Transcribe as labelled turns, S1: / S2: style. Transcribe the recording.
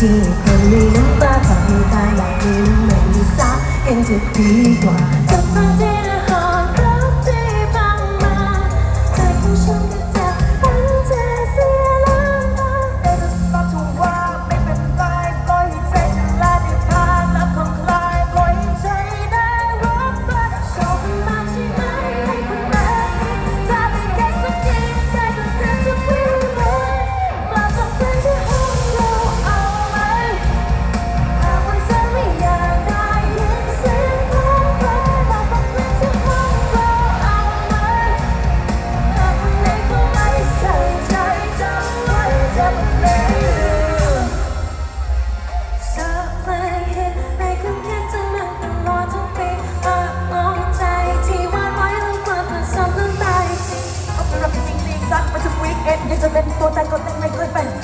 S1: ที่คนมีน้ำตาทำให้ตายแบ
S2: บนี้ไม่
S1: มีซักกันจะดีกว่า
S2: and this is a total content my girlfriend.